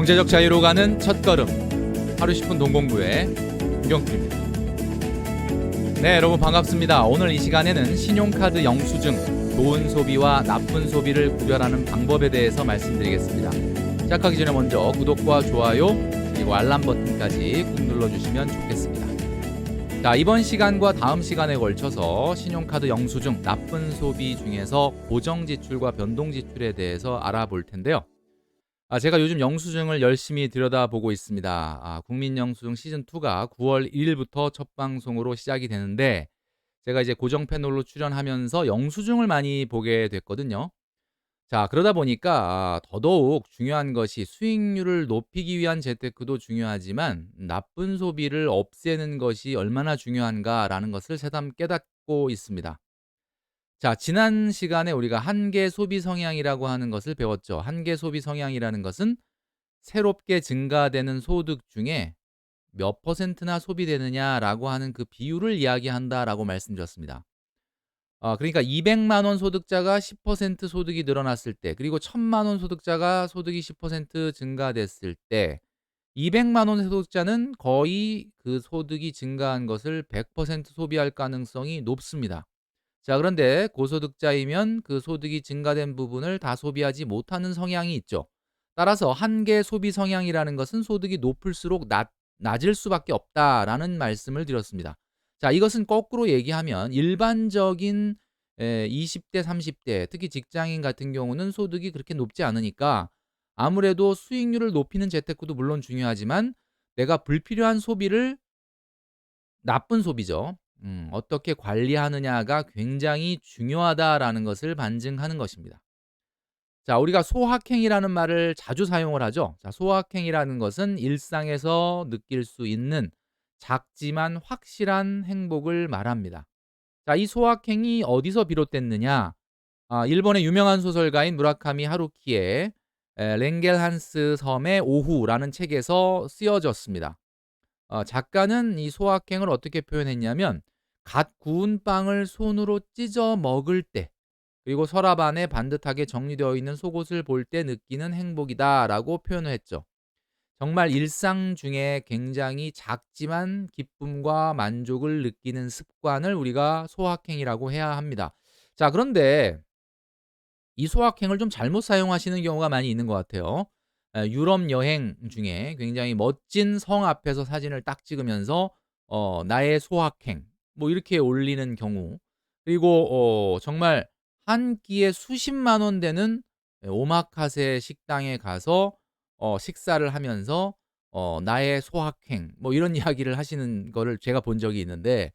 경제적 자유로 가는 첫걸음 하루 10분 동공부의 김경필입니다. 네 여러분 반갑습니다. 오늘 이 시간에는 신용카드 영수증 좋은 소비와 나쁜 소비를 구별하는 방법에 대해서 말씀드리겠습니다. 시작하기 전에 먼저 구독과 좋아요 그리고 알람 버튼까지 꾹 눌러주시면 좋겠습니다. 자 이번 시간과 다음 시간에 걸쳐서 신용카드 영수증 나쁜 소비 중에서 고정 지출과 변동 지출에 대해서 알아볼 텐데요. 아, 제가 요즘 영수증을 열심히 들여다보고 있습니다. 아, 국민영수증 시즌2가 9월 1일부터 첫 방송으로 시작이 되는데, 제가 이제 고정 패널로 출연하면서 영수증을 많이 보게 됐거든요. 자, 그러다 보니까 아, 더더욱 중요한 것이 수익률을 높이기 위한 재테크도 중요하지만 나쁜 소비를 없애는 것이 얼마나 중요한가라는 것을 새삼 깨닫고 있습니다. 자, 지난 시간에 우리가 한계 소비 성향이라고 하는 것을 배웠죠. 한계 소비 성향이라는 것은 새롭게 증가되는 소득 중에 몇 퍼센트나 소비되느냐라고 하는 그 비율을 이야기한다라고 말씀드렸습니다. 어, 그러니까 200만 원 소득자가 10% 소득이 늘어났을 때, 그리고 1000만 원 소득자가 소득이 10% 증가됐을 때, 200만 원 소득자는 거의 그 소득이 증가한 것을 100% 소비할 가능성이 높습니다. 자, 그런데 고소득자이면 그 소득이 증가된 부분을 다 소비하지 못하는 성향이 있죠. 따라서 한계 소비 성향이라는 것은 소득이 높을수록 낮, 낮을 수밖에 없다라는 말씀을 드렸습니다. 자, 이것은 거꾸로 얘기하면 일반적인 에, 20대, 30대, 특히 직장인 같은 경우는 소득이 그렇게 높지 않으니까 아무래도 수익률을 높이는 재테크도 물론 중요하지만 내가 불필요한 소비를 나쁜 소비죠. 음, 어떻게 관리하느냐가 굉장히 중요하다라는 것을 반증하는 것입니다. 자, 우리가 소확행이라는 말을 자주 사용을 하죠. 자, 소확행이라는 것은 일상에서 느낄 수 있는 작지만 확실한 행복을 말합니다. 자, 이 소확행이 어디서 비롯됐느냐? 아, 일본의 유명한 소설가인 무라카미 하루키의 에, 랭겔한스 섬의 오후라는 책에서 쓰여졌습니다. 어, 작가는 이 소확행을 어떻게 표현했냐면 갓 구운 빵을 손으로 찢어 먹을 때 그리고 서랍 안에 반듯하게 정리되어 있는 속옷을 볼 때 느끼는 행복이다라고 표현을 했죠. 정말 일상 중에 굉장히 작지만 기쁨과 만족을 느끼는 습관을 우리가 소확행이라고 해야 합니다. 자, 그런데 이 소확행을 좀 잘못 사용하시는 경우가 많이 있는 것 같아요. 에, 유럽 여행 중에 굉장히 멋진 성 앞에서 사진을 딱 찍으면서 어, 나의 소확행 뭐 이렇게 올리는 경우 그리고 어, 정말 한 끼에 수십만 원 되는 오마카세 식당에 가서 어, 식사를 하면서 어, 나의 소확행 뭐 이런 이야기를 하시는 거를 제가 본 적이 있는데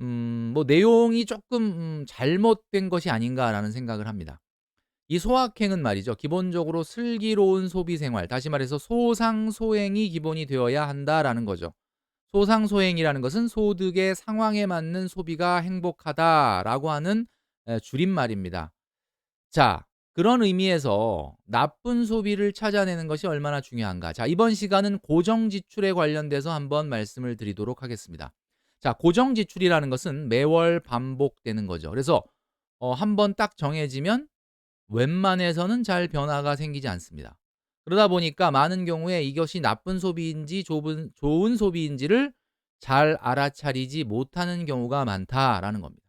음, 뭐 내용이 조금 음, 잘못된 것이 아닌가라는 생각을 합니다. 이 소확행은 말이죠. 기본적으로 슬기로운 소비 생활, 다시 말해서 소상소행이 기본이 되어야 한다라는 거죠. 소상소행이라는 것은 소득의 상황에 맞는 소비가 행복하다라고 하는 에, 줄임말입니다. 자, 그런 의미에서 나쁜 소비를 찾아내는 것이 얼마나 중요한가. 자, 이번 시간은 고정 지출에 관련돼서 한번 말씀을 드리도록 하겠습니다. 자, 고정 지출이라는 것은 매월 반복되는 거죠. 그래서 어, 한번 딱 정해지면 웬만해서는 잘 변화가 생기지 않습니다. 그러다 보니까 많은 경우에 이것이 나쁜 소비인지 좋은, 좋은 소비인지를 잘 알아차리지 못하는 경우가 많다라는 겁니다.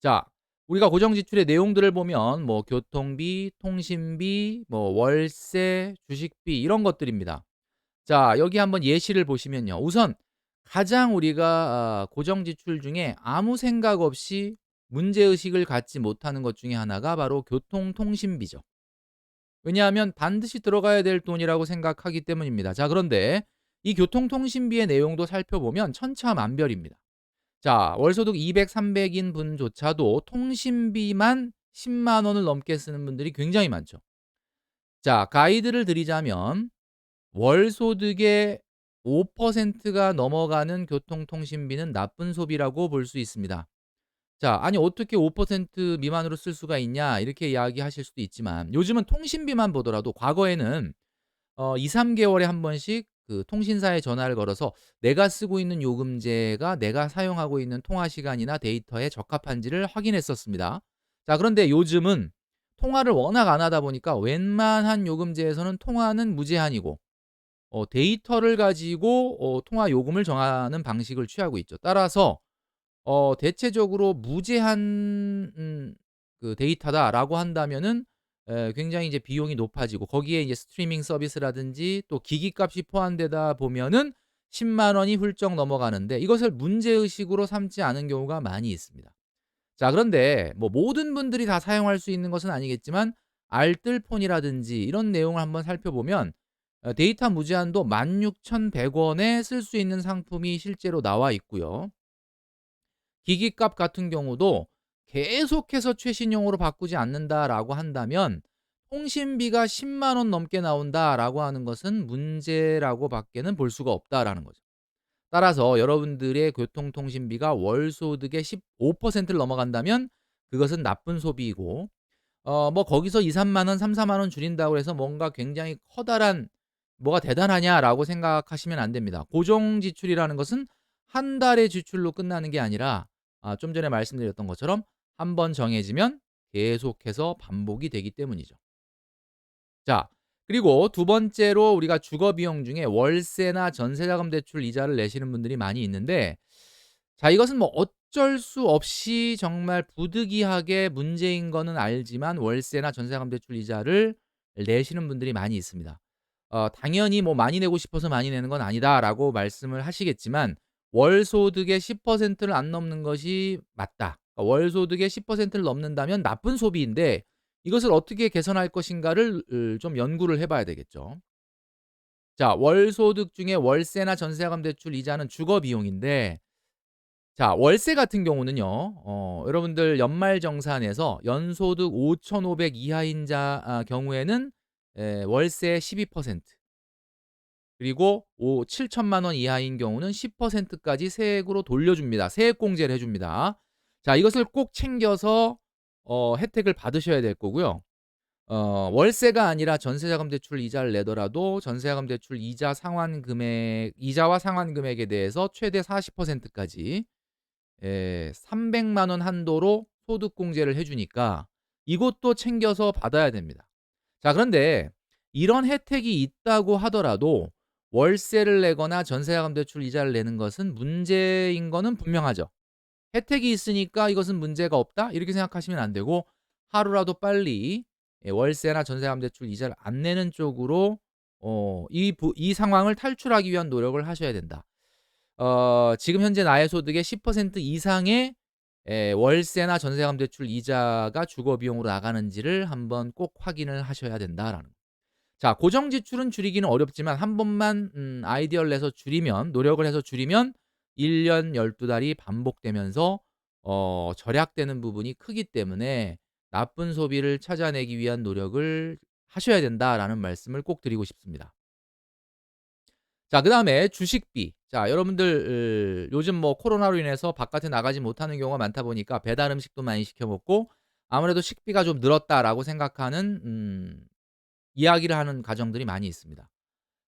자, 우리가 고정 지출의 내용들을 보면 뭐 교통비, 통신비, 뭐 월세, 주식비 이런 것들입니다. 자, 여기 한번 예시를 보시면요. 우선 가장 우리가 아, 고정 지출 중에 아무 생각 없이 문제의식을 갖지 못하는 것 중에 하나가 바로 교통통신비죠. 왜냐하면 반드시 들어가야 될 돈이라고 생각하기 때문입니다. 자, 그런데 이 교통통신비의 내용도 살펴보면 천차만별입니다. 자, 월소득 200, 300인 분조차도 통신비만 10만 원을 넘게 쓰는 분들이 굉장히 많죠. 자, 가이드를 드리자면 월소득의 5%가 넘어가는 교통통신비는 나쁜 소비라고 볼 수 있습니다. 자, 아니 어떻게 5% 미만으로 쓸 수가 있냐 이렇게 이야기하실 수도 있지만 요즘은 통신비만 보더라도 과거에는 어 2-3 개월에 한 번씩 그 통신사에 전화를 걸어서 내가 쓰고 있는 요금제가 내가 사용하고 있는 통화 시간이나 데이터에 적합한지를 확인했었습니다. 자, 그런데 요즘은 통화를 워낙 안 하다 보니까 웬만한 요금제에서는 통화는 무제한이고 어 데이터를 가지고 어 통화 요금을 정하는 방식을 취하고 있죠. 따라서 어 대체적으로 무제한 음 그 데이터다라고 한다면은 에 굉장히 이제 비용이 높아지고 거기에 이제 스트리밍 서비스라든지 또 기기 값이 포함되다 보면은 1 0만 원이 훌쩍 넘어가는데 이것을 문제 의식으로 삼지 않은 경우가 많이 있습니다. 자 그런데 뭐 모든 분들이 다 사용할 수 있는 것은 아니겠지만 알뜰폰이라든지 이런 내용을 한번 살펴보면 어 데이터 무제한도 16,100 원에 쓸 수 있는 상품이 실제로 나와 있고요. 기기값 같은 경우도 계속해서 최신형으로 바꾸지 않는다라고 한다면 통신비가 1 0원 넘게 나온다라고 하는 것은 문제라고 밖에는 볼 수가 없다라는 거죠. 따라서 여러분들의 교통통신비가 월 소득의 15%를 넘어간다면 그것은 나쁜 소비이고 어 뭐 거기서 2-3만 원, 3-4만 원 줄인다고 해서 뭔가 굉장히 커다란 '뭐가 대단하냐.'라고 생각하시면 안 됩니다. 고정 지출이라는 것은 한 달의 지출로 끝나는 게 아니라 아 좀 전에 말씀드렸던 것처럼 한 번 정해지면 계속해서 반복이 되기 때문이죠. 자 그리고 두 번째로 우리가 주거 비용 중에 월세나 전세자금 대출 이자를 내시는 분들이 많이 있는데 자 이것은 뭐 어쩔 수 없이 정말 부득이하게 문제인 거는 알지만 월세나 전세자금 대출 이자를 내시는 분들이 많이 있습니다. 어 당연히 뭐 "많이 내고 싶어서 많이 내는 건 아니다."라고 말씀을 하시겠지만 월 소득의 10%를 안 넘는 것이 맞다. 그러니까 월 소득의 10%를 넘는다면 나쁜 소비인데 이것을 어떻게 개선할 것인가를 으좀 연구를 해 봐야 되겠죠. 자 월 소득 중에 월세나 전세자금 대출 이자는 주거 비용인데 자 월세 같은 경우는요. 어 여러분들 연말 정산에서 연소득 5,500 이하인 자 아 경우에는 에 월세 12% 그리고 오 7천만 원 이하인 경우는 10% 까지 세액으로 돌려줍니다. 세액 공제를 해 줍니다. 자 이것을 꼭 챙겨서 어 혜택을 받으셔야 될 거고요. 어 월세가 아니라 전세자금 대출 이자를 내더라도 전세자금 대출 이자 상환 금액 이자와 상환 금액에 대해서 최대 40% 까지 예 300만 원 한도로 소득 공제를 해 주니까 이것도 챙겨서 받아야 됩니다. 자 그런데 이런 혜택이 있다고 하더라도 월세를 내거나 전세자금 대출 이자를 내는 것은 문제인 거는 분명하죠. '혜택이 있으니까 이것은 문제가 없다.' 이렇게 생각하시면 안 되고 하루라도 빨리 예 월세나 전세자금 대출 이자를 안 내는 쪽으로 어 이 부 이 상황을 탈출하기 위한 노력을 하셔야 된다. 어 지금 현재 나의 소득의 10% 이상의 예 월세나 전세자금 대출 이자가 주거 비용으로 나가는지를 한번 꼭 확인을 하셔야 된다라는 거. 자 고정 지출은 줄이기는 어렵지만 한 번만 음 아이디어를 내서 줄이면 노력을 해서 줄이면 1년 12 달이 반복되면서 어 절약되는 부분이 크기 때문에 나쁜 소비를 찾아내기 위한 노력을 하셔야 된다라는 말씀을 꼭 드리고 싶습니다. 자 그 다음에 주식비. 자 여러분들 으 요즘 뭐 코로나로 인해서 바깥에 나가지 못하는 경우가 많다 보니까 배달 음식도 많이 시켜 먹고 아무래도 '식비가 좀 늘었다.'라고 생각하는 음 이야기를 하는 가정들이 많이 있습니다.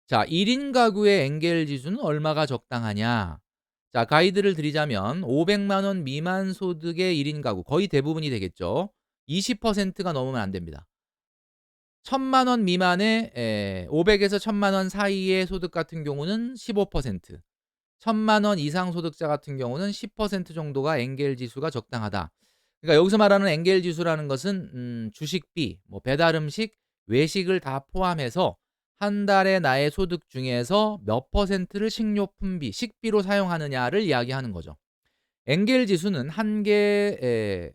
자 1인 가구의 엔겔 지수는 얼마가 적당하냐? 자 가이드를 드리자면 500만 원 미만 소득의 1인 가구 거의 대부분이 되겠죠. 20%가 넘으면 안 됩니다. 1,000만 원 미만의 에 500에서 1,000만 원 사이의 소득 같은 경우는 15% 1,000만 원 이상 소득자 같은 경우는 10% 정도가 엔겔 지수가 적당하다. 그러니까 여기서 말하는 엔겔 지수라는 것은 음 주식비, 뭐 배달 음식, 외식을 다 포함해서 한 달에 나의 소득 중에서 몇 퍼센트를 식료품비, 식비로 사용하느냐를 이야기하는 거죠. 엔겔 지수는 한 개의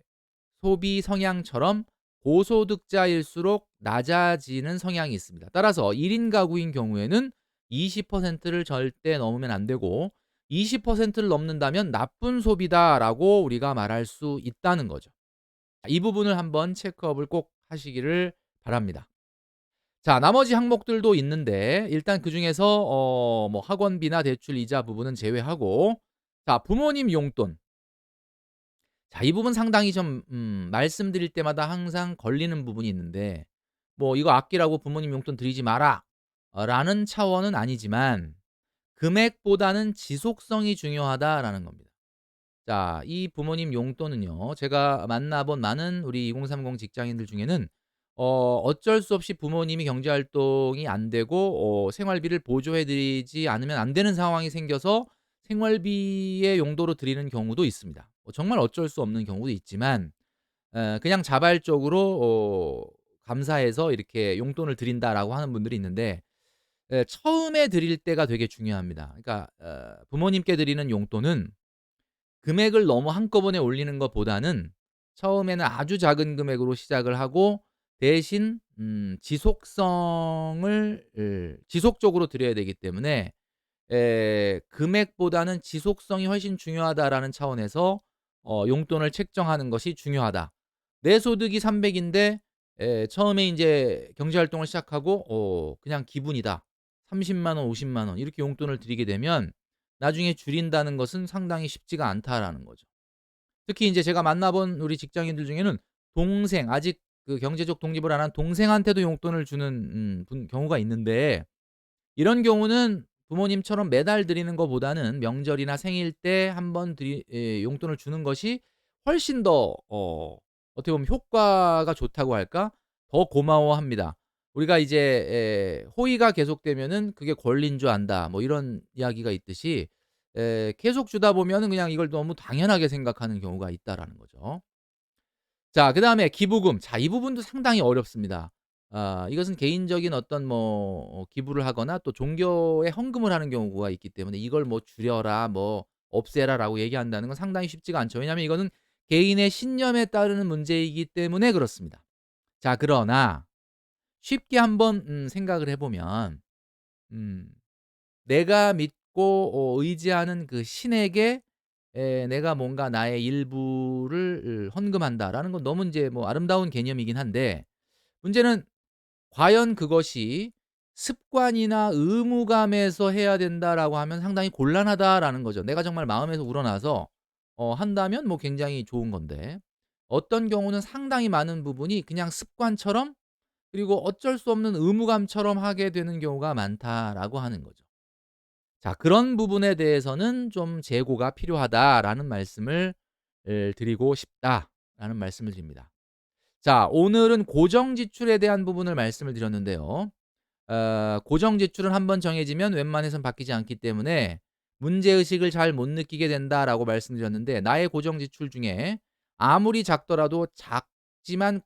소비 성향처럼 고소득자일수록 낮아지는 성향이 있습니다. 따라서 1인 가구인 경우에는 20%를 절대 넘으면 안 되고 20%를 넘는다면 나쁜 소비다라고 우리가 말할 수 있다는 거죠. 이 부분을 한번 체크업을 꼭 하시기를 바랍니다. 자 나머지 항목들도 있는데 일단 그 중에서 어 뭐 학원비나 대출 이자 부분은 제외하고 자 부모님 용돈 자 이 부분 상당히 좀 음 말씀드릴 때마다 항상 걸리는 부분이 있는데 뭐 "이거 아끼라고 부모님 용돈 드리지 마라." 어 라는 차원은 아니지만 "금액보다는 지속성이 중요하다."라는 겁니다. 자 이 부모님 용돈은요 제가 만나 본 많은 우리 2030 직장인들 중에는 어 어쩔 수 없이 부모님이 경제 활동이 안 되고 어 생활비를 보조해 드리지 않으면 안 되는 상황이 생겨서 생활비의 용도로 드리는 경우도 있습니다. 뭐 정말 어쩔 수 없는 경우도 있지만 에 그냥 자발적으로 어 감사해서 이렇게 용돈을 드린다라고 하는 분들이 있는데 예 처음에 드릴 때가 되게 중요합니다. 그러니까 어 부모님께 드리는 용돈은 금액을 너무 한꺼번에 올리는 것보다는 처음에는 아주 작은 금액으로 시작을 하고 대신 음 지속성을 을 지속적으로 드려야 되기 때문에 에 '금액보다는 지속성이 훨씬 중요하다.'라는 차원에서 어 용돈을 책정하는 것이 중요하다. 내 소득이 300 인데 에 처음에 인제 경제 활동을 시작하고 어 그냥 기분이다. 300,000 원, 500,000원 이렇게 용돈을 드리게 되면 나중에 줄인다는 것은 상당히 쉽지가 않다라는 거죠. 특히 인제 제가 만나 본 우리 직장인들 중에는 동생 아직 그 경제적 독립을 안 한 동생한테도 용돈을 주는 음 분 경우가 있는데 이런 경우는 부모님처럼 매달 드리는 것보다는 명절이나 생일 때1번 드리 예 용돈을 주는 것이 훨씬 더 어 어떻게 보면 효과가 좋다고 할까? 더 고마워합니다. 우리가 이제 예 "호의가 계속되면은 그게 권리인 줄 안다." 뭐 이런 이야기가 있듯이 예 계속 주다 보면은 그냥 이걸 너무 당연하게 생각하는 경우가 있다라는 거죠. 자 그 다음에 기부금. 자 이 부분도 상당히 어렵습니다. 아 이것은 개인적인 어떤 뭐어 기부를 하거나 또 종교에 헌금을 하는 경우가 있기 때문에 이걸 뭐 "줄여라." 뭐 "없애라."라고 얘기한다는 건 상당히 쉽지가 않죠. 왜냐하면 이거는 개인의 신념에 따르는 문제이기 때문에 그렇습니다. 자 그러나 쉽게 한번 음 생각을 해 보면 음 내가 믿고 어 의지하는 그 신에게 에 내가 뭔가 나의 일부를 헌금한다라는 건 너무 인제 뭐 아름다운 개념이긴 한데 문제는 과연 그것이 '습관이나 의무감에서 해야 된다.'라고 하면 상당히 곤란하다라는 거죠. 내가 정말 마음에서 우러나서 어 한다면 뭐 굉장히 좋은 건데 어떤 경우는 상당히 많은 부분이 그냥 습관처럼 그리고 어쩔 수 없는 의무감처럼 하게 되는 경우가 많다라고 하는 거죠. 자 그런 부분에 대해서는 좀 "재고가 필요하다."라는 말씀을 을 드리고 싶다라는 말씀을 드립니다. 자 오늘은 고정 지출에 대한 부분을 말씀을 드렸는데요. 어 고정 지출은 1번 정해지면 웬만해선 바뀌지 않기 때문에 "문제 의식을 잘 못 느끼게 된다."라고 말씀드렸는데 나의 고정 지출 중에 아무리 작더라도 작지만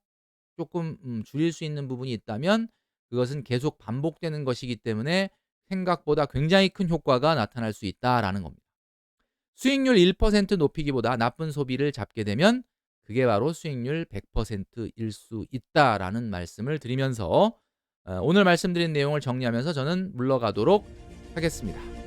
쪼끔 음 줄일 수 있는 부분이 있다면 그것은 계속 반복되는 것이기 때문에 생각보다 굉장히 큰 효과가 나타날 수 있다라는 겁니다. 수익률 1% 높이기보다 나쁜 소비를 잡게 되면 그게 바로 수익률 100%일 수 있다라는 말씀을 드리면서 어 오늘 말씀드린 내용을 정리하면서 저는 물러가도록 하겠습니다.